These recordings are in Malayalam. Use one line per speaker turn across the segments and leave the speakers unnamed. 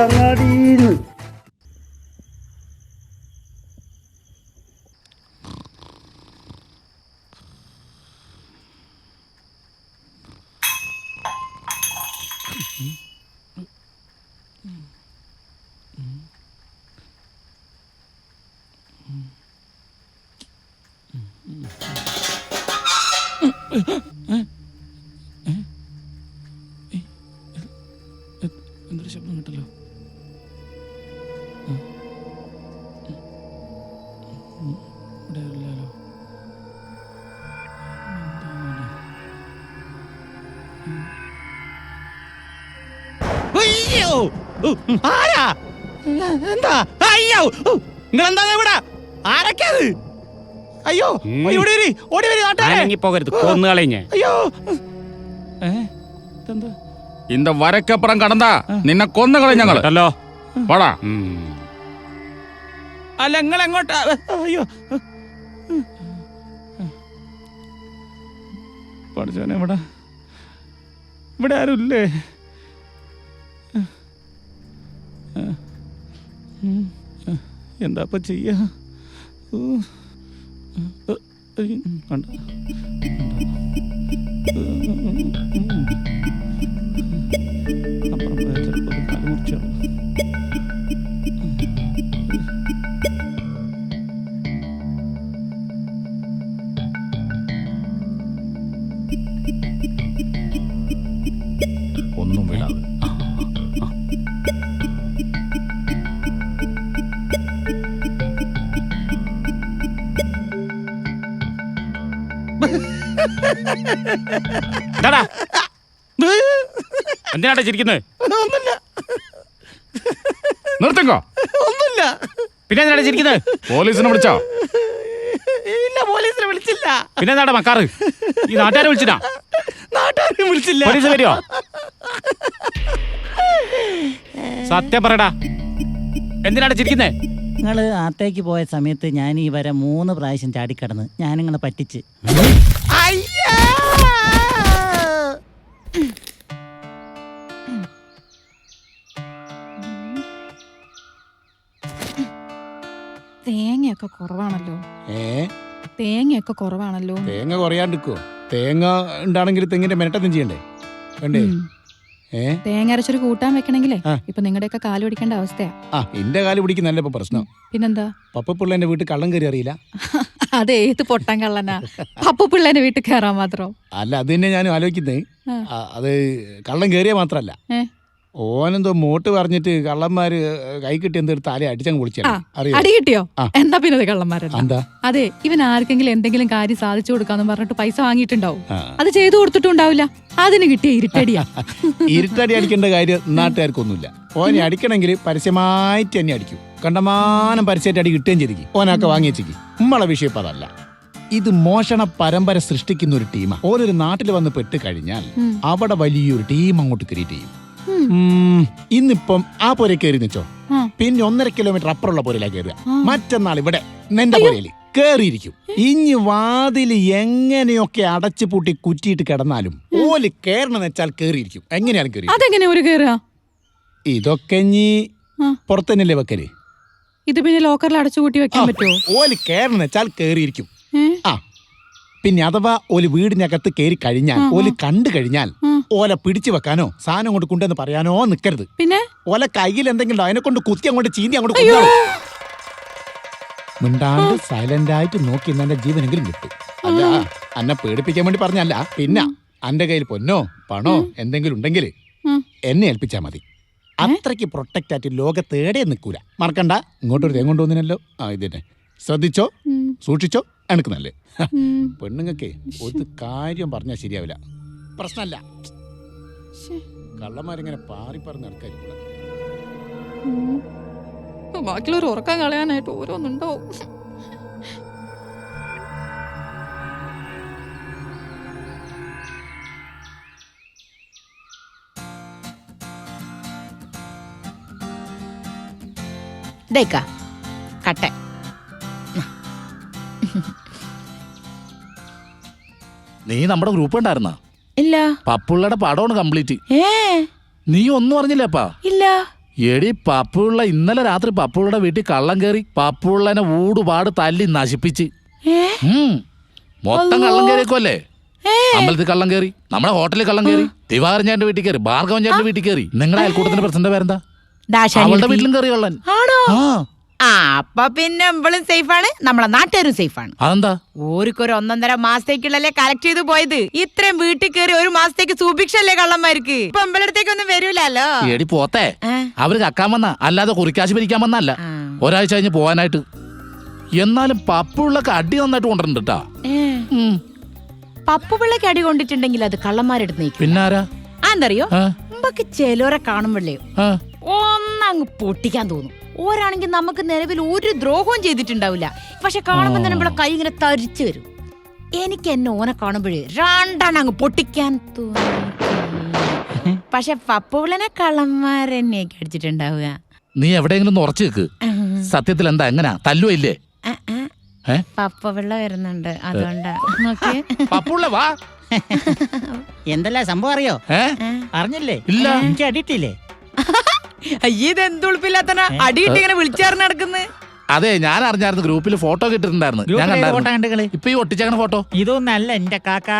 കങ്ങാടീന്ന്
എന്തൊരു ശബ്ദം കേട്ടല്ലോ?
ആരാ എന്താ അയ്യോ നിങ്ങളെന്താ ഇവിടെ ആരൊക്കെയത് അയ്യോ
ഉം.
ഇവിടെ വരി ഓടി വരി നാട്ടുകാരെ
അനങ്ങി പോകരുത് കൊന്നു കളഞ്ഞ്
അയ്യോ
ഏ ഇതെന്താ
இந்த வரைக்கப்புறம் கடந்தா നിന്നെ കൊന്നുകളെ ഞങ്ങള്
കേട്ടല്ലോ
വാടാ
ഉം.
അല്ല നിങ്ങൾ എങ്ങോട്ടാ അയ്യോ
പഠിച്ചോനെ ഇവിടെ ഇവിടെ ആരും എന്താ ഓ. ചെയ്യാ കണ്ട. അപ്പുറം ഇത്
കാൽ
എന്താടാ എന്തിനാടാ ചിരിക്കുന്നത്
ഒന്നുമില്ല.
നിർത്തിക്കോ
ഒന്നുമില്ല.
പിന്നെ എന്തിനാടാ ചിരിക്കുന്നത്
പോലീസിനെ വിളിച്ചോ?
ഇല്ല പോലീസിനെ വിളിച്ചില്ല.
പിന്നെ എന്താ മക്കാറ്? ഈ നാട്ടുകാരെ വിളിച്ചിട്ടാ?
നാട്ടുകാരെ വിളിച്ചില്ല.
പോലീസ് വരുമോ സത്യം പറയടാ. എന്തിനാണ് ചിരിക്കുന്നേ?
നിങ്ങൾ ആത്തേക്ക് പോയ സമയത്ത് ഞാൻ ഈ വരെ മൂന്ന് പ്രാവശ്യം ചാടിക്കടന്ന് ഞാൻ നിങ്ങളെ പറ്റിച്ച്.
അയ്യാ!
തേങ്ങയൊക്കെ കുറവാണല്ലോ.
ഏ?
തേങ്ങയൊക്കെ കുറവാണല്ലോ.
തേങ്ങ കുറയാണ്ടിക്കോ തേങ്ങ ഉണ്ടാണെങ്കിൽ തെങ്ങിന്റെ മെനട്ടൊന്നും ചെയ്യണ്ടേ? വേണ്ടേ? ഏ?
തേങ്ങ അരച്ചൊരു കൂട്ടാൻ
വെക്കണെങ്കിലേ.
ഇപ്പൊ നിങ്ങളുടെയൊക്കെ കാൽ പിടിക്കേണ്ട അവസ്ഥയാ.
ആ എന്റെ കാൽ പിടിക്കുന്നല്ല ഇപ്പൊ പ്രശ്നം.
പിന്നെന്താ?
പപ്പപ്പിള്ള എന്റെ വീട്ടിൽ കള്ളം കയറി അറിയില്ല.
അതെ ഏത് പൊട്ടൻ കള്ളനാ? പപ്പ പിള്ളേന്റെ വീട്ടിൽ കയറാൻ മാത്രം.
അല്ല അത് തന്നെ ഞാൻ ആലോചിക്കുന്നത് അത് കള്ളം കയറിയ മാത്രല്ല? ഓനെന്തോ മോട്ട് പറഞ്ഞിട്ട് കള്ളന്മാര് കൈ കിട്ടി എന്തെടുത്ത് തല അടിച്ചങ്ങ് അറിയോ?
അടി കിട്ടിയോ. എന്നാ പിന്നെ കള്ളന്മാരെ കള്ളന്മാരല്ല? അതെ ഇവൻ ആർക്കെങ്കിലും എന്തെങ്കിലും കാര്യം സാധിച്ചു കൊടുക്കാന്ന് പറഞ്ഞിട്ട് പൈസ വാങ്ങിയിട്ടുണ്ടാവും. അത് ചെയ്തു കൊടുത്തിട്ടുണ്ടാവില്ല അതിന് കിട്ടിയ ഇരുട്ടടിയാ.
ഇരുട്ടടി അടിക്കേണ്ട കാര്യം നാട്ടുകാർക്കൊന്നുമില്ല. ഓനെ അടിക്കണമെങ്കിൽ പരസ്യമായിട്ട് തന്നെ അടിക്കും. കണ്ടമാനം പരസ്യമായിട്ട് അടി കിട്ടുകയും ചെയ്തിരിക്കും ഓനൊക്കെ വാങ്ങി വെച്ചിരിക്കും നമ്മളെ വിഷയം ഇപ്പൊ അതല്ല. ഇത് മോഷണ പരമ്പര സൃഷ്ടിക്കുന്ന ഒരു ടീമാണ് ഓരോരു നാട്ടിൽ വന്ന് പെട്ട് കഴിഞ്ഞാൽ. അവിടെ വലിയൊരു ടീം അങ്ങോട്ട് ക്രിയേറ്റ് ചെയ്യും.
ഉം.
ഇന്നിപ്പം ആ പുര കയറി നിച്ചോ? പിന്നെ ഒന്നര കിലോമീറ്റർ അപ്പുറമുള്ള പുരയിലാ കയറുക മറ്റന്നാൾ ഇവിടെ നിന്റെ പുരയിൽ കേറിയിരിക്കും. ഇനി വാതിൽ എങ്ങനെയൊക്കെ അടച്ചു പൂട്ടി കുറ്റിയിട്ട് കിടന്നാലും ഓൽ കേറണെന്ന് വെച്ചാൽ കേറിയിരിക്കും. എങ്ങനെയാണ് കേറി
അതെങ്ങനെ ഒരു കയറുക
ഇതൊക്കെ ഇനി
ആ.
പുറത്തന്നെയല്ലേ വെക്കൽ?
ഇത് പിന്നെ ലോക്കറിൽ അടച്ചു കൂട്ടി വെക്കാൻ പറ്റുമോ
ഓൽ കേറണെന്ന് വെച്ചാൽ കേറിയിരിക്കും.
ഏ?
ആ പിന്നെ അഥവാ ഓൽ വീടിനകത്ത് കയറി കഴിഞ്ഞാൽ. ഓൽ കണ്ടു കഴിഞ്ഞാൽ. ഓല പിടിച്ചു വെക്കാനോ സാധനം കൊണ്ട് കൊണ്ടെന്ന് പറയാനോ നിക്കരുത്.
പിന്നെ?
ഓല കയ്യിൽ എന്തെങ്കിലും അതിനെ കൊണ്ട് കുത്തി അങ്ങോട്ട് ചീന്തി അങ്ങോട്ട് കൊണ്ടുപോകും. മിണ്ടാണ്ട് സൈലന്റ് ആയിട്ട് നോക്കി എന്നെ ജീവനെങ്കിലും കിട്ടും അല്ല അന്നെ പേടിപ്പിക്കാൻ വേണ്ടി പറഞ്ഞല്ല. പിന്നെ അന്റെ കയ്യിൽ പൊന്നോ പണോ എന്തെങ്കിലും ഉണ്ടെങ്കിൽ എന്നെ ഏൽപ്പിച്ചാ മതി. അത്രയ്ക്ക് പ്രൊട്ടക്റ്റ് ആയിട്ട് ലോകത്തേടെ നിൽക്കൂല. മറക്കണ്ട. ഇങ്ങോട്ടൊരു തേങ്ങ കൊണ്ടുവന്നിനല്ലോ ആ ഇതിനെ ശ്രദ്ധിച്ചോ? സൂക്ഷിച്ചോ? എനിക്ക് നല്ലേ പെണ്ണുങ്ങൾക്കേ ഒരു കാര്യം പറഞ്ഞാൽ ശരിയാവില്ല. പ്രശ്നമല്ല. കള്ളന്മാരിങ്ങനെ പാറി പറഞ്ഞ് നടക്കാതിരിക്കൂല
ഉം. ബാക്കിയുള്ളവർ ഉറക്കം കളയാനായിട്ട് ഓരോന്നുണ്ടാവും
ഡേക്ക കട്ടെ.
നീ നമ്മുടെ ഗ്രൂപ്പ് ഉണ്ടായിരുന്ന
ഇല്ല.
പപ്പുള്ളയുടെ പടമാണ് കംപ്ലീറ്റ്
ഏ?
നീ ഒന്നും അറിഞ്ഞില്ലപ്പാ?
ഇല്ല.
എടി പപ്പുള്ള ഇന്നലെ രാത്രി പപ്പുള്ളയുടെ വീട്ടിൽ കള്ളം കയറി പപ്പുള്ളനെ ഊടുപാട് തല്ലി നശിപ്പിച്ച്. ഉം. മൊത്തം കള്ളം കയറിയേക്കുമല്ലേ അമ്പലത്തിൽ കള്ളം കയറി നമ്മുടെ ഹോട്ടലിൽ കള്ളം കയറി ദിവാകരൻ ചേട്ടന്റെ വീട്ടിൽ കയറി ഭാർഗവൻ ചേട്ടന്റെ വീട്ടിൽ കയറി നിങ്ങളുടെ അയൽക്കൂട്ടത്തിന്റെ പ്രസിഡന്റ് പേരെന്താ? അവളുടെ. വീട്ടിലും കയറി കള്ളൻ.
ആണോ?
ആ.
ആ അപ്പൊ പിന്നെ ഇവളും സേഫാണ് നമ്മളെ നാട്ടുകാരും സേഫാണ്.
അതെന്താ?
ഓർക്കൊരു ഒന്നൊന്നര മാസത്തേക്കുള്ളല്ലേ കളക്ട് ചെയ്ത് പോയത്. ഇത്രയും വീട്ടിൽ കയറി ഒരു മാസത്തേക്ക് സൂഭിക്ഷല്ലേ കള്ളന്മാർക്ക്? ഇപ്പൊ അമ്പലത്തേക്ക് ഒന്നും വരൂലല്ലോ.
എടി പോത്തെ
ഏ?
അവർ കക്കാൻ വന്ന അല്ലാതെ കുറിക്കാശ് പിരിക്കാൻ വന്നല്ല.
ആ.
ഒരാഴ്ച കഴിഞ്ഞ് പോവാനായിട്ട്. എന്നാലും പപ്പുള്ളക്ക് അടി നന്നായിട്ട് കൊണ്ടിട്ടുണ്ട് കേട്ടാ
ഏ, പപ്പു പിള്ളക്ക് അടി കൊണ്ടിട്ടുണ്ടെങ്കിൽ അത് കള്ളന്മാരെടുത്ത് നീക്കും.
പിന്നാരാ
ആന്തറിയോ
ആ,
മുമ്പൊക്കെ ചിലരെ കാണുമ്പോഴേ
ആ.
ഒന്നങ്ങ് പൊട്ടിക്കാൻ തോന്നും. ഓരാണെങ്കിൽ നമുക്ക് നിലവിൽ ഒരു ദ്രോഹവും ചെയ്തിട്ടുണ്ടാവില്ല. പക്ഷെ കാണുമ്പോൾ തന്നെ നമ്മളെ കൈ ഇങ്ങനെ തരിച്ചു വരും. എനിക്ക് എന്നെ ഓനെ കാണുമ്പോഴേ രണ്ടാണ് അങ്ങ് പൊട്ടിക്കാൻ തോന്നും പക്ഷെ പപ്പുവിളനെ കള്ളന്മാരെന്നെയൊക്കെ അടിച്ചിട്ടുണ്ടാവുക.
നീ എവിടെയെങ്കിലും ഉറച്ചു നിൽക്ക്. സത്യത്തിൽ എന്താ എങ്ങനാ? തല്ലുവോ ഇല്ലേ?
ആ. വരുന്നുണ്ട്. അതുകൊണ്ടാ.
പപ്പുള്ള വാ.
എന്തല്ല സംഭവം അറിയോ? അറിഞ്ഞില്ലേ?
ഇല്ല.
എനിക്ക് അടിയിട്ടില്ലേ?
അയ്യേ ഇത് എന്തുളിപ്പില്ലാത്തന? അടിയിട്ട് ഇങ്ങനെ വിളിച്ചാർന്ന് നടക്കുന്നത്
അതെ ഞാൻ അറിഞ്ഞായിരുന്നു ഗ്രൂപ്പിൽ ഫോട്ടോ കിട്ടിട്ടുണ്ടായിരുന്നു ഞാൻ
ഫോട്ടോ കണ്ടുകൾ
ഇപ്പൊ ഈ ഒട്ടിച്ചേക്കണ ഫോട്ടോ.
ഇതൊന്നല്ല എന്റെ കാക്കാ.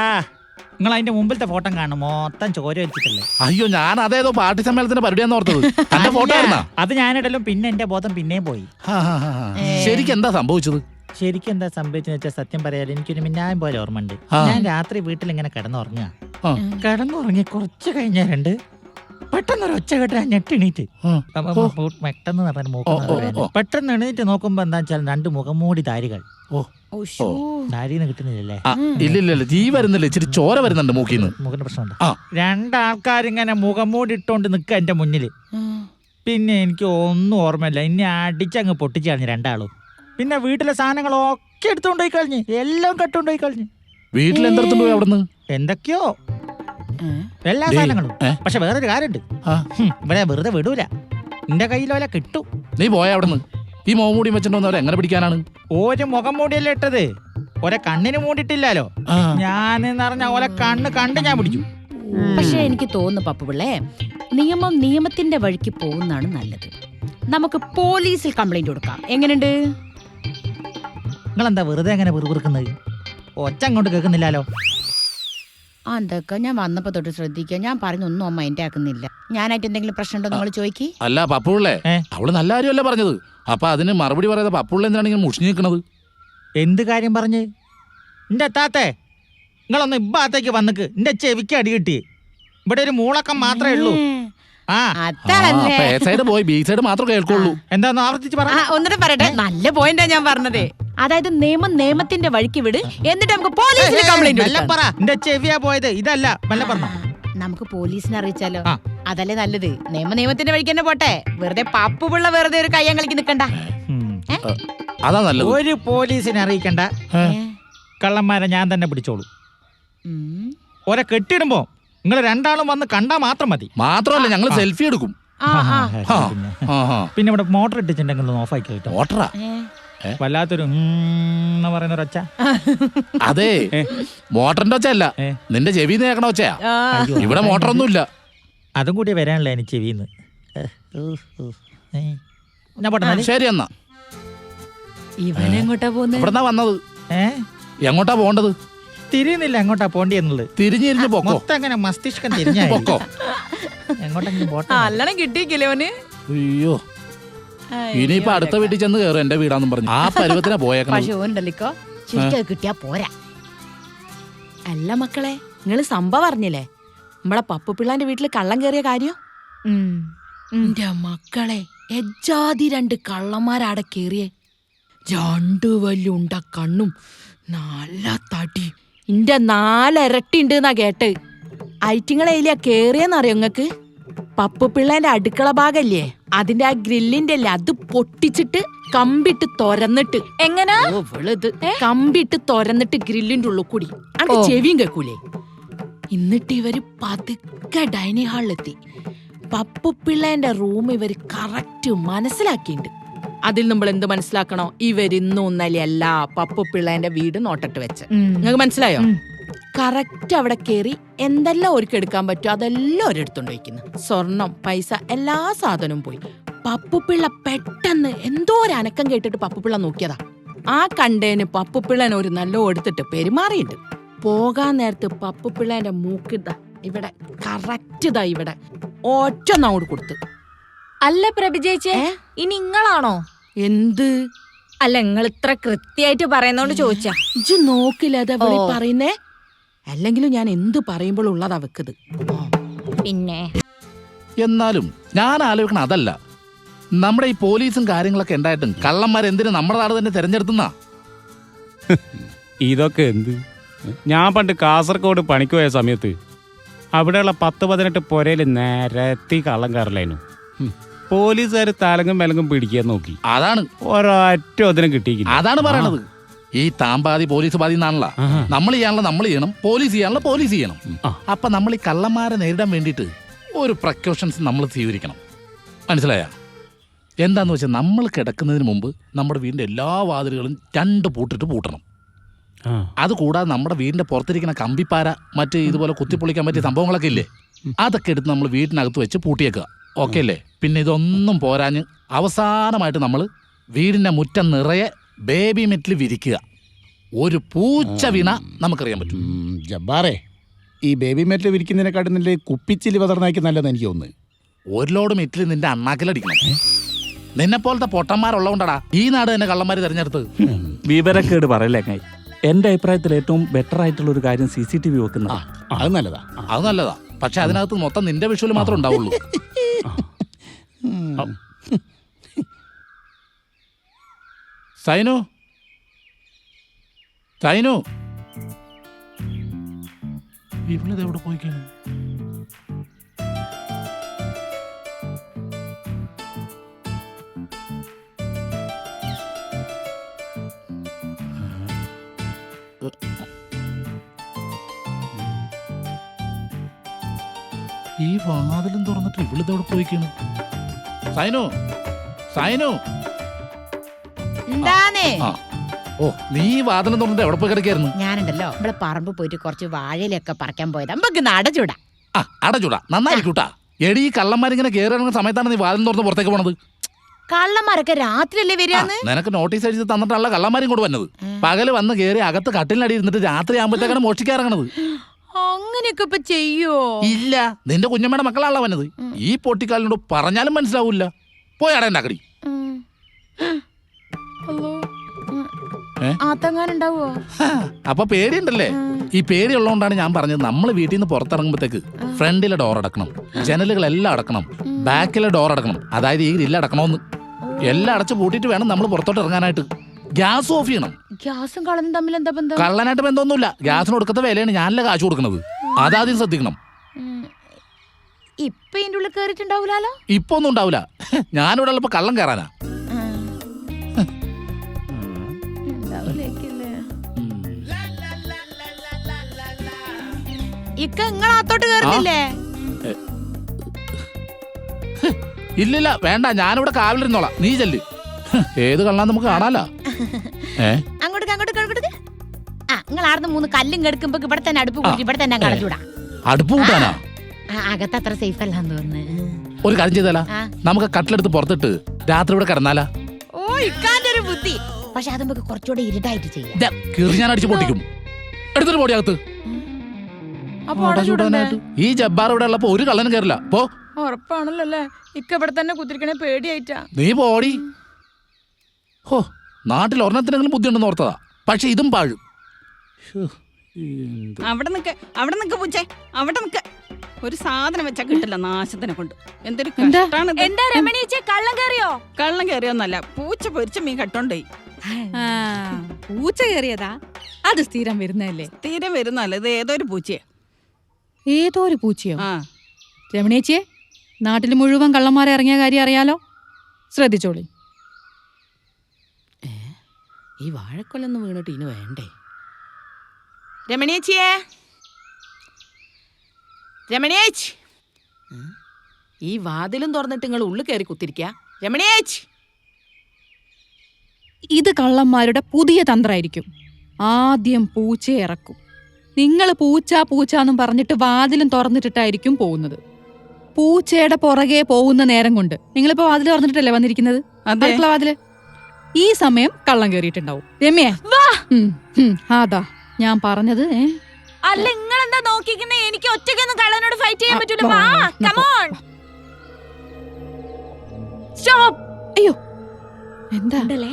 നിങ്ങൾ അതിന്റെ മുമ്പിലത്തെ ഫോട്ടോ കാണും. മൊത്തം ചോര വെച്ചിട്ടില്ലേ
അയ്യോ ഞാൻ അതേതോ പാർട്ടി സമ്മേളനത്തിന്റെ പരിപാടിയാന്ന് ഓർത്തത്. തന്റെ ഫോട്ടോ
അത് ഞാനിടലും പിന്നെ എന്റെ ബോധം പിന്നെയും പോയി.
ശരിക്കും എന്താ സംഭവിച്ചത്?
ശരിക്കും എന്താ സംഭവിച്ചെന്ന് വെച്ചാൽ സത്യം പറയാൻ എനിക്കൊരു മിന്നായം പോലെ ഓർമ്മ
ഉണ്ട്
ഞാൻ രാത്രി വീട്ടിൽ ഇങ്ങനെ കിടന്നുറങ്ങുക. കിടന്നുറങ്ങി കുറച്ച് കഴിഞ്ഞാലുണ്ട് പെട്ടെന്ന് ഒരു ഒച്ച കേട്ട് ഞാൻ ഞെട്ടിണീറ്റ്. അപ്പൊ. മൂ- പെട്ടെന്ന് പറഞ്ഞ
ഓ, ഓ, ഓ.
പെട്ടെന്ന് എണീറ്റ് നോക്കുമ്പോ എന്താ വെച്ചാൽ രണ്ട് മുഖംമൂടി താരികൾ.
ഉശ്ശോ.
ദാരിന്ന് കിട്ടുന്നില്ലല്ലേ?
ആ, ഇല്ല ഇല്ല ഇല്ല തീ വരുന്നില്ല. ഇച്ചിരി ചോര വരുന്നുണ്ട് മൂക്കിന്ന്.
മുഖന്റെ പ്രശ്നമുണ്ട്.
ആ.
രണ്ടാൾക്കാരിങ്ങനെ മുഖംമൂടി ഇട്ടോണ്ട് നിക്ക എന്റെ
മുന്നിൽ.
പിന്നെ എനിക്ക് ഒന്നും ഓർമ്മയില്ല. ഇനി അടിച്ചങ്ങ് പൊട്ടിച്ച് കളഞ്ഞു രണ്ടാളും. പിന്നെ വീട്ടിലെ സാധനങ്ങളൊക്കെ എടുത്തോണ്ട് പോയി കളഞ്ഞ്. എല്ലാം കെട്ടോണ്ട് പോയി കളഞ്ഞ്.
വീട്ടിൽ എന്തെടുത്തോണ്ട് പോയി അവിടുന്ന്?
എന്തൊക്കെയോ. എല്ലാ സാധനങ്ങളും. പക്ഷെ വേറൊരു കാര്യമുണ്ട്. ഇവിടെ വെറുതെ വിടൂല. എന്റെ കയ്യിലോല കിട്ടും.
നീ പോയ അവിടെ ഈ മോമൂടി വെച്ചിട്ടുണ്ടോ അവരെ എങ്ങനെ പിടിക്കാനാണ്?
ഒരു മുഖം മൂടിയല്ലേ ഇട്ടത്? ഒരെ കണ്ണിന് മൂടിയിട്ടില്ലല്ലോ.
ആ.
ഞാൻ പറഞ്ഞ ഓലെ കണ്ണ് കണ്ട് ഞാൻ പിടിച്ചു.
പക്ഷെ എനിക്ക് തോന്നുന്നു പപ്പുപിള്ളേ നിയമം നിയമത്തിന്റെ വഴിക്ക് പോകുന്നതാണ് നല്ലത്. നമുക്ക് പോലീസിൽ കംപ്ലൈന്റ് കൊടുക്കാം. എങ്ങനെയുണ്ട്
നിങ്ങൾ എന്താ വെറുതെ എങ്ങനെ വെറുപിറുക്കുന്നത്? ഒച്ച അങ്ങോട്ട് കേൾക്കുന്നില്ലല്ലോ.
അതൊക്കെ ഞാൻ വന്നപ്പോ തൊട്ട് ശ്രദ്ധിക്കുക ഞാൻ പറഞ്ഞൊന്നും അമ്മ എന്റെ ആക്കുന്നില്ല. ഞാനായിട്ട് എന്തെങ്കിലും പ്രശ്നമുണ്ടോ നിങ്ങൾ ചോദിക്കി.
അല്ല പപ്പുള്ളേ? അവൾ നല്ല കാര്യമല്ല പറഞ്ഞത്. അപ്പൊ അതിന് മറുപടി പറയാതെ പപ്പുള്ള എന്താണെങ്കിലും ഇങ്ങനെ മുഷിഞ്ഞു നിൽക്കണത്?
എന്ത് കാര്യം പറഞ്ഞ്? എന്റെ താത്തേ നിങ്ങളൊന്ന് ഇബ്ബാത്തേക്ക് വന്നിക്ക്. എന്റെ ചെവിക്ക് അടി കിട്ടി. ഇവിടെ ഒരു മൂളക്കം മാത്രമേ ഉള്ളൂ.
എ സൈഡ് പോയി ബി സൈഡ് മാത്രം കേൾക്കുള്ളൂ.
എന്താന്ന് ആവർത്തിച്ച് പറ.
ഒന്നിട്ട് പറയട്ടെ. നല്ല പോയിന്റാ ഞാൻ പറഞ്ഞത്. അതായത് നിയമം നിയമത്തിന്റെ വഴിക്ക് വിട് എന്നിട്ട് നമുക്ക് പോലീസിൽ കംപ്ലൈന്റ്
പറ. എന്റെ ചെവിയാ പോയത്. ഇതല്ല. മെല്ലെ പറഞ്ഞു.
നമുക്ക് പോലീസിനെ അറിയിച്ചാലോ? അതല്ലേ നല്ലത്. നിയമ നിയമത്തിന്റെ വഴിക്ക് തന്നെ പോട്ടെ. വെറുതെ പപ്പുപിള്ള വെറുതെ ഒരു കയ്യാൻ കളിക്ക് നിക്കണ്ട.
അതാ നല്ലത്.
ഒരു പോലീസിനെ അറിയിക്കണ്ട. കള്ളന്മാരെ ഞാൻ തന്നെ പിടിച്ചോളൂ. ഒരെ കെട്ടിടുമ്പോ നിങ്ങൾ രണ്ടാളും വന്ന് കണ്ടാ മാത്രം മതി.
മാത്രമല്ല ഞങ്ങൾ സെൽഫി എടുക്കും.
ആ, ആ.
ആ.
പിന്നെ ഇവിടെ മോട്ടർ ഇട്ടിട്ടുണ്ടെങ്കിൽ ഓഫ് ആക്കി കേട്ടോ.
ഓട്ടറാ.
വല്ലാത്തൊരു ഉം എന്ന് പറയുന്ന ഒരൊച്ച
അതെ. മോട്ടറിന്റെ ഒച്ചയല്ല.
ഏ.
നിന്റെ ചെവി നേക്കണ ഒച്ചയാ.
ഇവിടെ
അയ്യോ,
ഇവിടെ മോട്ടറൊന്നുമില്ല.
അതും കൂടി വരാനല്ലേ എനിക്ക് ചെവിന്ന്. ഞാൻ.
ശരി എന്നാ.
ഇവനെങ്ങോട്ടാ പോകുന്നത്
എവിടെന്നാ വന്നത്?
ഏ?
എങ്ങോട്ടാ പോണ്ടത്
തിരിയുന്നില്ല എങ്ങോട്ടാ പോണ്ടി എന്നുള്ളത്
തിരിഞ്ഞിരുന്ന് പൊക്കോ?
മൊത്തം അങ്ങനെ മസ്തിഷ്കം തിരിഞ്ഞ
പൊക്കോ?
എങ്ങോട്ടെങ്കിലും പോട്ടെ.
കിട്ടിയില്ലേ ഓന്
അയ്യോ. ഇനിയിപ്പൊ അടുത്ത വീട്ടിൽ ചെന്ന് കയറും എന്റെ വീടാന്നും പറഞ്ഞു. ആ പരുവത്തിനാ പോയേക്കണത്.
പക്ഷെ ഓനുണ്ടല്ലിക്കോ ശരിക്കും കിട്ടിയാ പോരാ. അല്ല മക്കളെ നിങ്ങൾ സംഭവം അറിഞ്ഞില്ലേ? നമ്മളെ പപ്പു പിള്ളാന്റെ വീട്ടിൽ കള്ളം കയറിയ കാര്യം? എന്റെ മക്കളെ എജാതി രണ്ട് കള്ളന്മാരാടെ കേറിയേ. രണ്ടു വല്ലുണ്ട കണ്ണും നല്ല തടി. ഇന്റെ നാലരട്ടിണ്ട് എന്നാ കേട്ട്. ഐറ്റിങ്ങളെ ഇതിലാ കേറിയെന്നറിയോ നിങ്ങക്ക് പപ്പു പിള്ളേന്റെ അടുക്കള ഭാഗല്ലേ? അതിന്റെ ആ ഗ്രില്ലിന്റെ അല്ലേ? അത് പൊട്ടിച്ചിട്ട് കമ്പിട്ട് തുരന്നിട്ട്. എങ്ങനെ? കമ്പിട്ട് തുരന്നിട്ട് ഗ്രില്ലിന്റെ ഉള്ളിൽ കൂടി. അത് ചെവിയും കേക്കൂലേ? എന്നിട്ട് ഇവർ പതുക്കെ ഡൈനിങ് ഹാളിലെത്തി. പപ്പു പിള്ളേന്റെ റൂം ഇവർ കറക്റ്റ് മനസ്സിലാക്കിയിട്ടുണ്ട് അതിൽ നമ്മൾ എന്ത് മനസ്സിലാക്കണോ? ഇവരിന്നു ഒന്നല്ലേ അല്ല പപ്പു പിള്ളേന്റെ വീട് നോട്ടിട്ട് വെച്ച്. നിങ്ങൾക്ക് മനസ്സിലായോ? കറക്റ്റ് അവിടെ കയറി എന്തെല്ലാം ഒരുക്കി എടുക്കാൻ പറ്റുമോ അതെല്ലാം ഒരെടുത്തോണ്ട് വയ്ക്കുന്നു സ്വർണം പൈസ എല്ലാ സാധനവും പോയി. പപ്പുപിള്ള പെട്ടെന്ന് എന്തോ ഒരു അനക്കം കേട്ടിട്ട് പപ്പുപിള്ള നോക്കിയതാ. ആ കണ്ടേന് പപ്പുപിള്ളനെ ഒരു നല്ല എടുത്തിട്ട് പെരുമാറിയിട്ടുണ്ട് പോകാൻ നേരത്ത് പപ്പുപിള്ളേന്റെ മൂക്കിതാ ഇവിടെ കറക്റ്റ് ഇതാ ഇവിടെ. ഒറ്റ അങ്ങോട്ട് കൊടുത്ത്.
അല്ല പ്രഭിജയിച്ചേ? ഇനി ഇങ്ങളാണോ
എന്ത്?
അല്ല നിങ്ങൾ ഇത്ര കൃത്യമായിട്ട് പറയുന്നോണ്ട് ചോദിച്ചാ
ഇജ്ജ് നോക്കില്ല അതാ
ഓ.
പറയുന്നേ. അല്ലെങ്കിലും ഞാൻ എന്ത് പറയുമ്പോൾ ഉള്ളതാ വെക്കത്.
പിന്നെ?
എന്നാലും ഞാൻ ആലോചിക്കണം അതല്ല. നമ്മുടെ ഈ പോലീസും കാര്യങ്ങളൊക്കെ ഉണ്ടായിട്ടും കള്ളന്മാർ എന്തിനു നമ്മുടെ നാട് തന്നെ തെരഞ്ഞെടുത്തുന്നാ?
ഇതൊക്കെ എന്ത്? ഞാൻ പണ്ട് കാസർഗോഡ് പണിക്ക് പോയ സമയത്ത് അവിടെയുള്ള പത്ത് പതിനെട്ട് പുരയിൽ നിരത്തി കള്ളം കയറലായിരുന്നു. പോലീസുകാർ തലങ്ങും മെലങ്ങും പിടിക്കാൻ നോക്കി.
അതാണ്.
ഒരൊറ്റ അതിനെ കിട്ടിയില്ല
അതാണ് പറയണത്. ഈ താമ്പാതി പോലീസ് പാതി എന്നാണല്ലോ. നമ്മൾ ചെയ്യാനുള്ള നമ്മൾ ചെയ്യണം പോലീസ് ചെയ്യാനുള്ള പോലീസ് ചെയ്യണം. അപ്പൊ നമ്മൾ ഈ കള്ളന്മാരെ നേരിടാൻ വേണ്ടിയിട്ട് ഒരു പ്രക്കോഷൻസ് നമ്മൾ സ്വീകരിക്കണം. മനസ്സിലായ? എന്താന്ന് വെച്ചാൽ നമ്മൾ കിടക്കുന്നതിന് മുമ്പ് നമ്മുടെ വീടിന്റെ എല്ലാ വാതിലുകളും രണ്ട് പൂട്ടിട്ട് പൂട്ടണം. അതുകൂടാതെ നമ്മുടെ വീടിന്റെ പുറത്തിരിക്കുന്ന കമ്പിപ്പാര മറ്റ് ഇതുപോലെ കുത്തിപ്പൊളിക്കാൻ പറ്റിയ സംഭവങ്ങളൊക്കെ ഇല്ലേ? അതൊക്കെ എടുത്ത് നമ്മൾ വീടിനകത്ത് വെച്ച് പൂട്ടിയേക്കുക. ഓക്കെ അല്ലേ പിന്നെ ഇതൊന്നും പോരാഞ്ഞ് അവസാനമായിട്ട് നമ്മൾ വീടിന്റെ മുറ്റം നിറയെ ബേബി മെറ്റിൽ വിരിക്കുക. ഒരു പൂച്ച വീണ നമുക്കറിയാൻ പറ്റും.
ഉം, ജബ്ബാറേ ഈ ബേബി മെറ്റൽ വിരിക്കുന്നതിനെക്കാട്ടും നല്ല കുപ്പിച്ചിൽ പതർന്നാക്കി നല്ലതെന്ന് എനിക്ക് ഒന്ന്
ഒരു ലോഡ് മെറ്റിൽ നിന്റെ അണ്ണാക്കിലടിക്കണം. നിന്നെ പോലത്തെ പൊട്ടന്മാരുള്ളതുകൊണ്ടാടാ ഈ നാട് തന്നെ കള്ളന്മാര് തിരഞ്ഞെടുത്ത്
വിവരക്കേട് പറയല്ലേ കൈ എന്റെ അഭിപ്രായത്തിൽ ഏറ്റവും ബെറ്റർ ആയിട്ടുള്ള ഒരു കാര്യം സി സി ടി വി വെക്കുന്ന
അത് നല്ലതാ.
അത് നല്ലതാ. പക്ഷെ അതിനകത്ത് മൊത്തം നിന്റെ വിഷുവിൽ മാത്രമേ ഉണ്ടാവുള്ളൂ. സൈനു? സൈനു? ഇവിടെ എവിടെ പോയിക്കാണ് ഈ വാതിലും തുറന്നിട്ട് ഇവിടെ എവിടെ പോയിക്കാണ് സൈനു സൈനു.
എന്താന്നേ
ആ. ഓ നീ ഈ വാതിലും തുറന്നിട്ട് എവിടെ പോയി കിടക്കായിരുന്നു?
ഞാനുണ്ടല്ലോ. ഇവിടെ പറമ്പ് പോയിട്ട് കുറച്ച് വാഴയിലൊക്കെ പറിക്കാൻ പോയത്. നമുക്ക് നടച്ചൂടാ
ആ അടച്ചൂടാ നന്നായിരിക്കൂട്ടാ. എടി ഈ കള്ളന്മാരിങ്ങനെ കയറി ഇറങ്ങുന്ന സമയത്താണ് നീ വാതിലും തുറന്ന് പുറത്തേക്ക് പോണത്.
കള്ളന്മാരൊക്കെ രാത്രിയല്ലേ
ആ, നിനക്ക് നോട്ടീസ് അടിച്ച് തന്നിട്ടുള്ള കള്ളന്മാരും കൂടെ വന്നത്. പകൽ വന്ന് കയറി അകത്ത് കട്ടിലടി ഇരുന്നിട്ട് രാത്രി ആകുമ്പോഴത്തേക്കാണ് മോഷ്ടിക്കാറങ്ങണത്
അങ്ങനെയൊക്കെ ഇപ്പൊ ചെയ്യോ?
ഇല്ല നിന്റെ കുഞ്ഞമ്മയുടെ മക്കളാണല്ലോ വന്നത്. ഈ പൊട്ടിക്കാലിനോട് പറഞ്ഞാലും മനസ്സിലാവൂല പോയാടെ അടയണ്ടാക്കടി ഏ?
ആത്തങ്ങാനുണ്ടാവോ
അപ്പൊ പേടിയുണ്ടല്ലേ? ഈ പേടിയുള്ളതുകൊണ്ടാണ് ഞാൻ പറഞ്ഞത് നമ്മൾ വീട്ടിൽ നിന്ന് പുറത്തിറങ്ങുമ്പോഴത്തേക്ക് ഫ്രണ്ടിലെ ഡോർ അടക്കണം ജനലുകളെല്ലാം അടക്കണം ബാക്കിലെ ഡോർ അടക്കണം. അതായത് ഈ ഗ്രില്ല് അടക്കണമെന്ന് എല്ലാം അടച്ച് പൂട്ടിയിട്ട് വേണം നമ്മൾ പുറത്തോട്ട് ഇറങ്ങാനായിട്ട്. ഗ്യാസ് ഓഫ് ചെയ്യണം.
ഗ്യാസും കള്ളനും തമ്മിൽ എന്താ ബന്ധം?
കള്ളനായിട്ട് ബന്ധമൊന്നുമില്ല. ഗ്യാസിന് കൊടുക്കത്ത വിലയാണ് ഞാനല്ല കാശ് കൊടുക്കുന്നത്. അതാദ്യം ശ്രദ്ധിക്കണം.
ഇപ്പൊ ഇതിന്റെ ഉള്ളിൽ കേറിയിട്ടുണ്ടാവൂലോ
ഇപ്പൊ ഒന്നും ഉണ്ടാവില്ല ഞാനിവിടെ ഉള്ളപ്പോ കള്ളം കയറാനാ
ഇക്ക നിങ്ങളകത്തോട്ട് കേറുന്നില്ലേ?
ഇല്ലില്ല വേണ്ട. ഞാനിവിടെ കാവിലിരുന്നോളാം. നീ ചെല്ല്. ഏത് കള്ളാന്ന് നമുക്ക് കാണാലോ.
അങ്ങോട്ട് അങ്ങോട്ട് അങ്ങോട്ട് ആ നിങ്ങൾ ആർന്ന് മൂന്ന് കല്ലും കെടുക്കുമ്പോ ഇവിടെ തന്നെ അടുപ്പ് കൂട്ടി ഇവിടെ തന്നെ കളഞ്ഞൂടാ
അടുപ്പ് കൂട്ടാനാ?
അകത്ത് അത്ര സേഫ് അല്ലാന്ന് തോന്നുന്നു.
ഒരു കാര്യം ചെയ്താലാ? നമുക്ക് കട്ടിലെടുത്ത് പുറത്തിട്ട് രാത്രി ഇവിടെ കിടന്നാലാ?
ഓ ഇക്കാന്റെ ഒരു ബുദ്ധി. പക്ഷെ അത് നമുക്ക് കുറച്ചുകൂടെ ഇരുട്ടായിട്ട് ചെയ്യാം.
ദേ, കീറി ഞാൻ അടിച്ചു പൊട്ടിക്കും. എടുത്തിട്ട് പൊടി അകത്ത്. ഈ ജബ്ബാർ ഇവിടെ ഉള്ളപ്പോ ഒരു കള്ളനും കയറില്ല പോ.
ഉറപ്പാണല്ലോ അല്ലേ? ഇക്ക ഇവിടെ തന്നെ കുത്തിരിക്കണേ പേടിയായിട്ടാ.
നീ പോടി. ഹോ. നാട്ടിൽ ഒരെണ്ണത്തിനെങ്കിലും ബുദ്ധിയുണ്ടെന്ന് ഓർത്തതാ. പക്ഷെ ഇതും പാഴും.
അവിടെ നിക്ക് അവിടെ നിക്ക് പൂച്ചേ അവിടെ നിക്ക്. ഒരു സാധനം വെച്ചാ കിട്ടില്ല നാശത്തിനെ കൊണ്ട്. എന്തൊരു കഷ്ടാണ്.
എന്താ രമണിച്ചേ കള്ളം കയറിയോ?
കള്ളം കയറിയൊന്നല്ല പൂച്ച പൊരിച്ച മീൻ കട്ടോണ്ടേ
ആ, പൂച്ച കയറിയതാ? അത് സ്ഥിരം വരുന്നല്ലേ
സ്ഥിരം വരുന്നല്ലേ ഇത് ഏതോ ഒരു പൂച്ചയാ?
ഏതോ ഒരു പൂച്ചയോ?
ആ.
രമണേച്ചിയെ നാട്ടിൽ മുഴുവൻ കള്ളന്മാരെ ഇറങ്ങിയ കാര്യം അറിയാലോ? ശ്രദ്ധിച്ചോളി.
ഈ വാഴക്കൊല്ലൊന്നും വീണിട്ട് ഇനി വേണ്ടേ? രമണിയേച്ചിയേ രമണിയേച്ചി ഈ വാതിലും തുറന്നിട്ട് നിങ്ങൾ ഉള്ളു കയറി കുത്തിരിക്ക? രമണിയേച്ചി
ഇത് കള്ളന്മാരുടെ പുതിയ തന്ത്രമായിരിക്കും ആദ്യം പൂച്ച ഇറക്കും. നിങ്ങൾ പൂച്ച പൂച്ച എന്നും പറഞ്ഞിട്ട് വാതിലും തുറന്നിട്ടിട്ടായിരിക്കും പോകുന്നത്. പൂച്ചയുടെ പുറകെ പോകുന്ന നേരം കൊണ്ട് നിങ്ങളിപ്പോ വാതിൽ തുറന്നിട്ടല്ലേ വന്നിരിക്കുന്നത്?
അതെ.
അടുക്കള വാതിൽ? ഈ സമയം കള്ളം കയറിയിട്ടുണ്ടാവും രമ്യേ. അതാ ഞാൻ പറഞ്ഞത്
അല്ല നിങ്ങൾ എന്താ നോക്കിക്കുന്നേ? എനിക്ക് ഒറ്റയ്ക്കൊന്നും കള്ളനോട് ഫൈറ്റ് ചെയ്യാൻ പറ്റൂല.
വാ,
കമോൺ സ്റ്റോപ്പ്
അയ്യോ. എന്താ?
ഉണ്ടല്ലേ?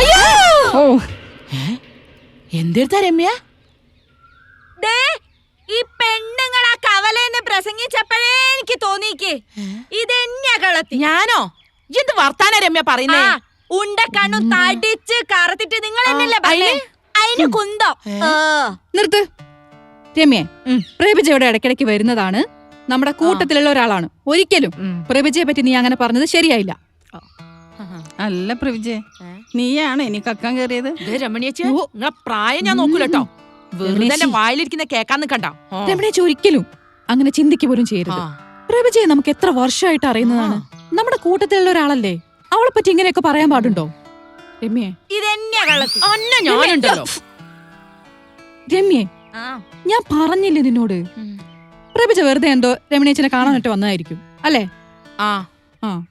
അയ്യോ! ഓ.
എന്തെടുത്താ രമ്യ?
ദേ ഈ പെണ്ണുങ്ങൾ ആ കവലെന്ന് പ്രസംഗിച്ചപ്പോഴേ എനിക്ക് തോന്നിക്കേ ഇതെന്നെയാ കളത്തി
ഞാനോ? എന്ത് വർത്താന രമ്യ പറയുന്നേ?
ഉണ്ട കണ്ണു തടിച്ച് കറുത്തിട്ട് നിങ്ങൾ എന്നല്ലേ പറഞ്ഞേ? അതിന് കുന്തം? ആ.
നിർത്ത്. രമ്യേ ഇവിടെ ഇടയ്ക്കിടയ്ക്ക് വരുന്നതാണ്. നമ്മുടെ കൂട്ടത്തിലുള്ള ഒരാളാണ്. ഒരിക്കലും പ്രഭിജയെ പറ്റി നീ അങ്ങനെ പറഞ്ഞത് ശരിയായില്ല.
അല്ല പ്രവിജയ നീയാണ് എനിക്ക് അക്കം കയറിയത്.
ദേ രമണിയച്ചി നിങ്ങളെ പ്രായം ഞാൻ നോക്കൂലട്ടോ. വെറുതെ
രമണിയേച്ചി.
വായിലിരിക്കുന്ന കേക്കാൻ നിക്കണ്ട
രമണേച്ചി ഒരിക്കലും അങ്ങനെ ചിന്തിക്കുക പോലും ചെയ്യരുത്. പ്രഭിജയെ നമുക്ക് എത്ര വർഷമായിട്ട് അറിയുന്നതാണ്? നമ്മുടെ കൂട്ടത്തിലുള്ള ഒരാളല്ലേ? അവളെ പറ്റി ഇങ്ങനെയൊക്കെ പറയാൻ പാടുണ്ടോ? രമ്യേ.
അന്ന ഞാനുണ്ടല്ലോ.
രമ്യേ
ആ.
ഞാൻ പറഞ്ഞില്ലേ നിന്നോട്? പ്രഭിച്ച വെറുതെ എന്തോ രമണിയച്ചനെ കാണാനായിട്ട് വന്നതായിരിക്കും. അല്ലേ?
ആ.
ആ.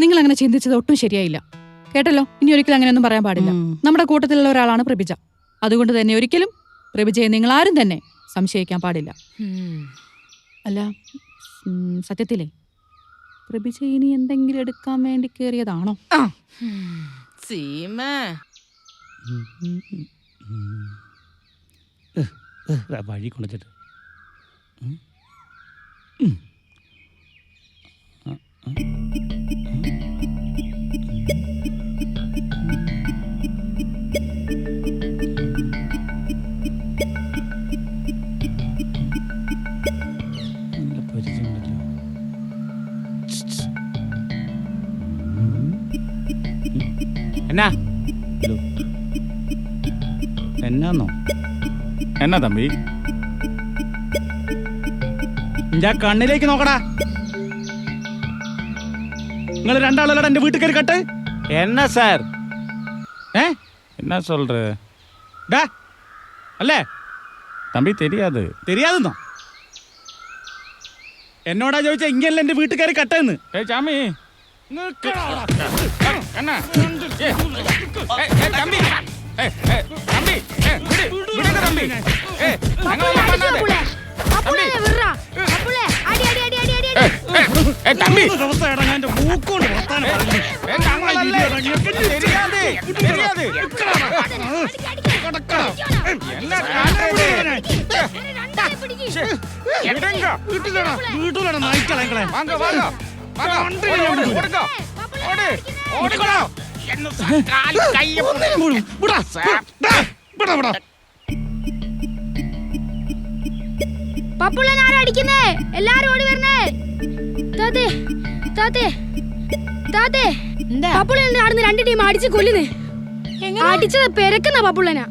നിങ്ങൾ അങ്ങനെ ചിന്തിച്ചത് ഒട്ടും ശരിയായില്ല. കേട്ടല്ലോ? ഇനി ഒരിക്കലും അങ്ങനെ ഒന്നും പറയാൻ പാടില്ല. നമ്മുടെ കൂട്ടത്തിലുള്ള ഒരാളാണ് പ്രഭിജ. അതുകൊണ്ട് തന്നെ ഒരിക്കലും പ്രഭിജയെ നിങ്ങൾ ആരും തന്നെ സംശയിക്കാൻ പാടില്ല.
ഉം.
അല്ല ഉം, സത്യത്തിലേ? പ്രഭിജ ഇനി എന്തെങ്കിലും എടുക്കാൻ വേണ്ടി കയറിയതാണോ.
സീമ
വഴി കൊണ്ടിട്ട് എന്നാ? എന്നാന്നോ?
എന്നാ തമ്പി?
എന്റെ കണ്ണിലേക്ക് നോക്കടാ. നിങ്ങൾ രണ്ടാളല്ലടാ എന്റെ വീട്ടിൽ കയറി കട്ട്? എന്നാ സാർ? ഏ?
എന്നാ சொல்ற
അല്ലേ?
തമ്പി தெரியாது
തെരിയാതെന്നോ? എന്നോടാ ചോദിച്ചാ ഇങ്ങനെ എന്റെ വീട്ടുകാർ കട്ടെന്ന്?
ഏ ചാമി. എന്നാ തമ്പി. തമ്പി. തമ്പി.
തമ്പി. വീട്ടിലാണ് നായിക്കളെ വാങ്ങ വാങ്ങ. ഓടി ഓടിക്കോളാം.
പപ്പുള്ളൻ ആരാ അടിക്കുന്നേ? എല്ലാരും ഓടി വരണേ. താത്തേ താത്തേ താത്തേ. പപ്പുള്ളൻ നടന്ന് രണ്ട് ടീം അടിച്ച് കൊല്ലുന്നേ. അടിച്ചത് പെരക്കുന്ന പപ്പുള്ളനാ.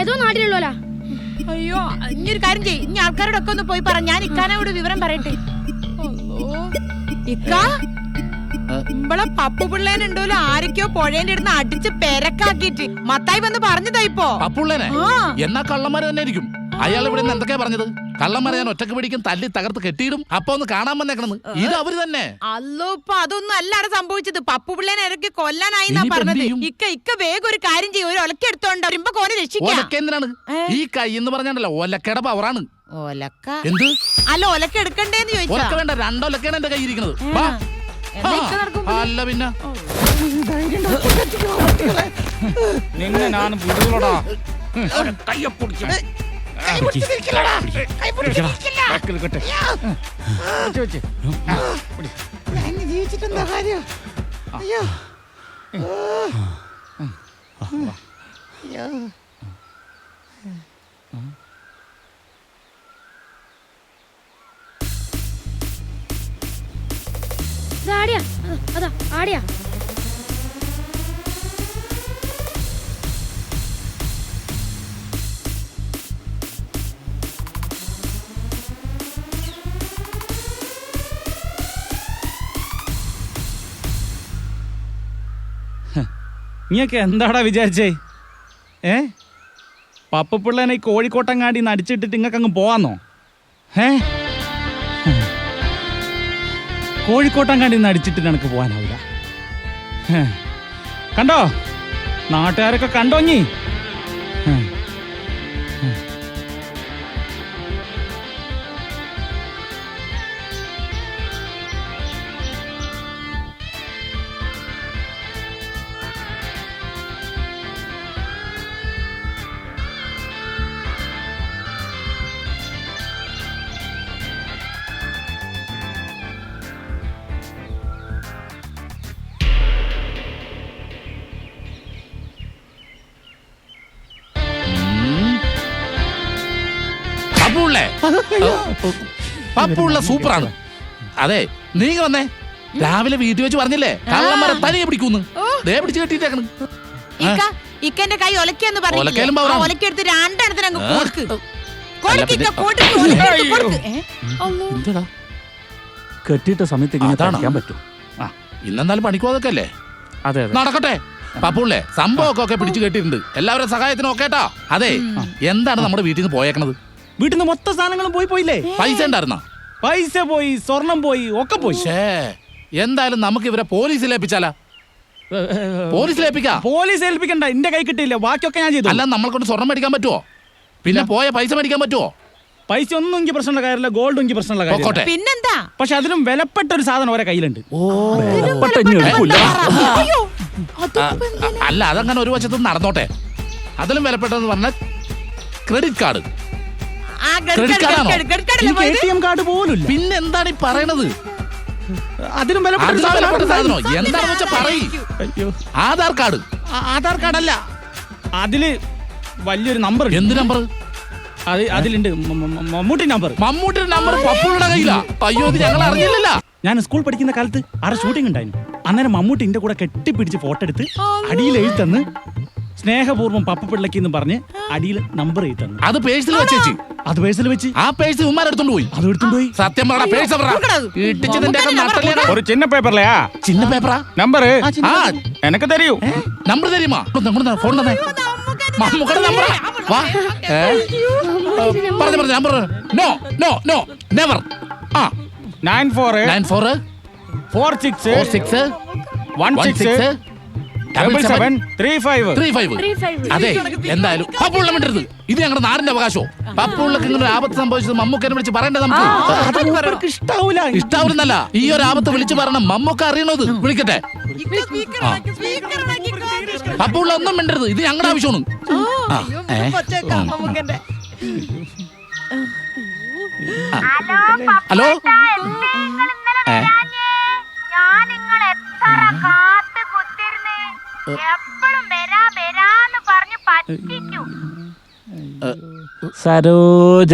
ഏതോ നാട്ടിലുള്ളോലാ
അയ്യോ ഇനി ഒരു കാര്യം ചെയ്യ്. ഇനി ആൾക്കാരോടൊക്കെ ഒന്ന് പോയി പറ. ഞാൻ ഇക്കാനോട് വിവരം പറയട്ടെ. ഇക്ക? ഇമ്പളെ പപ്പു പിള്ളേനുണ്ടല്ലോ ആരൊക്കെയോ പുഴേന്റെ അടുത്ത് അടിച്ച് പെരക്കാക്കിട്ട് മത്തായി വന്ന് പറഞ്ഞതാ ഇപ്പോ. പപ്പുള്ളേനെ?
എന്നാ കള്ളന്മാര് തന്നെ ഇരിക്കും അയാൾ ഇവിടെ നിന്ന് എന്തൊക്കെയാ പറഞ്ഞത്? കള്ളന്മാരെ ഞാൻ ഒറ്റയ്ക്ക് പിടിക്കും തല്ലി തകർത്ത് കെട്ടിയിടും അപ്പൊ ഒന്ന് കാണാൻ വന്നേക്കണെന്ന്. ഇത് അവർ തന്നെ.
അല്ലോ ഇപ്പൊ അതൊന്നും അല്ലാടെ സംഭവിച്ചത്. പപ്പു പിള്ളേനെ ഇറക്കി കൊല്ലാനായി എന്നാ
ഇനിയിപ്പോ എന്ത്
പറഞ്ഞത്.
ചെയ്യും?
ഇക്ക ഇക്ക വേഗം ഒരു കാര്യം ചെയ്യും. ഒരു ഒലക്ക എടുത്തോണ്ട് വരുമ്പോ കോനെ രക്ഷിക്കാം.
ഒലക്ക എന്തിനാണ്? ഈ കൈ എന്ന് പറഞ്ഞാണ്ടല്ലോ ഒലക്കയുടെ പവറാണ്.
ഒലക്ക?
എന്ത്?
അല്ല ഒലക്ക എടുക്കണ്ടേന്ന്
ഒലക്ക
ചോദിച്ചാ
വേണ്ട രണ്ടൊലക്കയാണ് എന്റെ കൈ ഇരിക്കുന്നത്. വാ. അല്ല പിന്നെ.
നിന്നെ ഞാൻ വിടുകളടാ
കയ്യെ ജീവിച്ചിട്ടെന്താ കാര്യം? അയ്യോ. അയ്യോ.
ഇത് ആടിയാ?
നീയൊക്കെ എന്താടാ വിചാരിച്ചേ? ഏ? പപ്പപ്പിള്ളേനെ ഈ കോഴിക്കോട്ടങ്ങാടി നടിച്ചിട്ടിട്ട് ഇങ്ങക്കങ്ങ് പോവാന്നോ? ഏ? കോഴിക്കോട്ടങ്ങാടി നിന്ന് അടിച്ചിട്ട് എനിക്ക് പോകാനാവില്ല. കണ്ടോ? നാട്ടുകാരൊക്കെ കണ്ടോ
പപ്പുള്ളേ പപ്പുള്ള സൂപ്പറാണ്. അതെ നീ വന്നേ. രാവിലെ വീട്ടിൽ വെച്ച് പറഞ്ഞില്ലേ? കള്ളന്മാരെ തനിയെ പിടിക്കുന്നു. ദേ പിടിച്ച് കെട്ടിട്ടേക്കണ്
ഇക്ക ഇക്കന്റെ കൈ ഒലക്കെന്ന് പറഞ്ഞു. ഒലക്കെടുത്ത് രണ്ടെണ്ണത്തിന് അങ്ങ്. കൊടുക്ക്.
കെട്ടിയിട്ട സമയത്ത് ഇങ്ങനെ പറ്റും?
ആ. ഇന്നെന്നാലും പണിക്കോതൊക്കെ അല്ലേ?
അതെ അതെ.
നടക്കട്ടെ. പപ്പുള്ളേ സംഭവമൊക്കെ ഒക്കെ പിടിച്ചു കെട്ടിയിട്ടുണ്ട്. എല്ലാവരും സഹായത്തിനും ഒക്കെ കേട്ടാ. അതെ എന്താണ് നമ്മുടെ വീട്ടിൽ നിന്ന് പോയേക്കണത്?
വീട്ടിൽ നിന്ന് മൊത്തം സാധനങ്ങളും പോയി പോയില്ലേ?
പൈസ ഉണ്ടായിരുന്ന?
പൈസ പോയി സ്വർണം പോയി ഒക്കെ പോയി.
ഷേ എന്തായാലും നമുക്ക് ഇവരെ പോലീസിൽ ഏൽപ്പിച്ചാലാ? പോലീസിൽ ഏൽപ്പിക്കാം?
പോലീസ് ഏൽപ്പിക്കണ്ട എന്റെ കൈ കിട്ടിയില്ല ബാക്കിയൊക്കെ ഞാൻ ചെയ്തു.
അല്ല നമ്മളെ കൊണ്ട് സ്വർണം മേടിക്കാൻ പറ്റുമോ പിന്നെ പോയ പൈസ മേടിക്കാൻ പറ്റുമോ
പൈസ ഒന്നും എനിക്ക് പ്രശ്നമുള്ള കാര്യമില്ല ഗോൾഡ് എനിക്ക് പ്രശ്നമുള്ള
കാര്യം
കാര്യമില്ല
പിന്നെന്താ?
പക്ഷെ അതിലും വിലപ്പെട്ട ഒരു സാധനം ഓരോ കയ്യിലുണ്ട്.
അല്ല അതങ്ങനെ ഒരു വശത്ത് നടന്നോട്ടെ. അതിലും വിലപ്പെട്ടെന്ന് പറഞ്ഞ ക്രെഡിറ്റ് കാർഡ്
കാർഡ് പോലും ഇല്ല
പിന്നെ എന്താണ് ഈ പറയണത്?
അതിലും
അതിലും വിലപ്പെട്ട
സാധനം
സാധനോ എന്താണെന്ന് വെച്ചാ പറയ്.
അയ്യോ.
ആധാർ കാർഡ്.
ആ- ആധാർ കാർഡ് അല്ല അതിൽ വലിയൊരു നമ്പർ
എന്ത് നമ്പർ
അത് അതിലുണ്ട്. മ- മ- മ- മമ്മൂട്ടി നമ്പർ
മമ്മൂട്ടിയുടെ നമ്പർ പപ്പുളുടെ കയ്യിലാ. അയ്യോ ഇത് ഞങ്ങൾ അറിഞ്ഞില്ലല്ല.
ഞാൻ സ്കൂൾ പഠിക്കുന്ന കാലത്ത് ആടെ ഷൂട്ടിംഗ് ഉണ്ടായിരുന്നു. അന്നേരം മമ്മൂട്ടി എന്റെ കൂടെ കെട്ടിപ്പിടിച്ച് ഫോട്ടോ എടുത്ത് അടിയിൽ എഴുത്തന്ന് സ്നേഹപൂർവം പപ്പ പിള്ളയ്ക്ക് എന്ന് പറഞ്ഞ് അടിയിൽ നമ്പർ എഴുത്തന്നു
അത് പേഴ്സിൽ വെച്ചേച്ചി
അത് പേഴ്സിൽ വെച്ച്?
ആ പേഴ്സ് ഉമ്മാർ എടുത്തോണ്ട് പോയി.
അത് എടുത്തോണ്ട് പോയി?
സത്യം പറ പേഴ്സ് പറ. ഇട്ടിച്ചതിന്റെ ഒക്കെ നട്ടലേടാ.
ഒരു ചിന്ന പേപ്പറിലെയാ
ചിന്ന പേപ്പറാ?
നമ്പർ?
ആ
എനക്ക് തരൂ.
നമ്പർ തരുമാ? ഫോൺ തന്നെ. നമ്പറാ. വാ. ഏ? പറഞ്ഞു പറഞ്ഞു number no no no never ആ. Nine four
nine four
four six
four
six
six
six
double seven three five
three five അതെ എന്തായാലും പപ്പുള്ള മിണ്ടരുത്. ഇത് ഞങ്ങളുടെ നാടിന്റെ അവകാശവും. പപ്പുള്ളക്ക് ഇങ്ങനെ ഒരു ആപത്ത് സംഭവിച്ചത് മമ്മൂക്കനെ വിളിച്ച് പറയണ്ടേ നമുക്ക്.
ഇഷ്ടാവൂല.
ഇഷ്ടാവുന്നല്ല ഈ ഒരു ആപത്ത് വിളിച്ചു പറയണം. മമ്മൂക്ക അറിയണത്. വിളിക്കട്ടെ. പപ്പുള്ള ഒന്നും മിണ്ടരുത്. ഇത് ഞങ്ങളുടെ ആവശ്യമാണ്. ആ, ഏ? ആ. ഹലോ? ഏ?
ഞാൻ നിങ്ങൾ എത്ര കാത്ത്
സരോജ.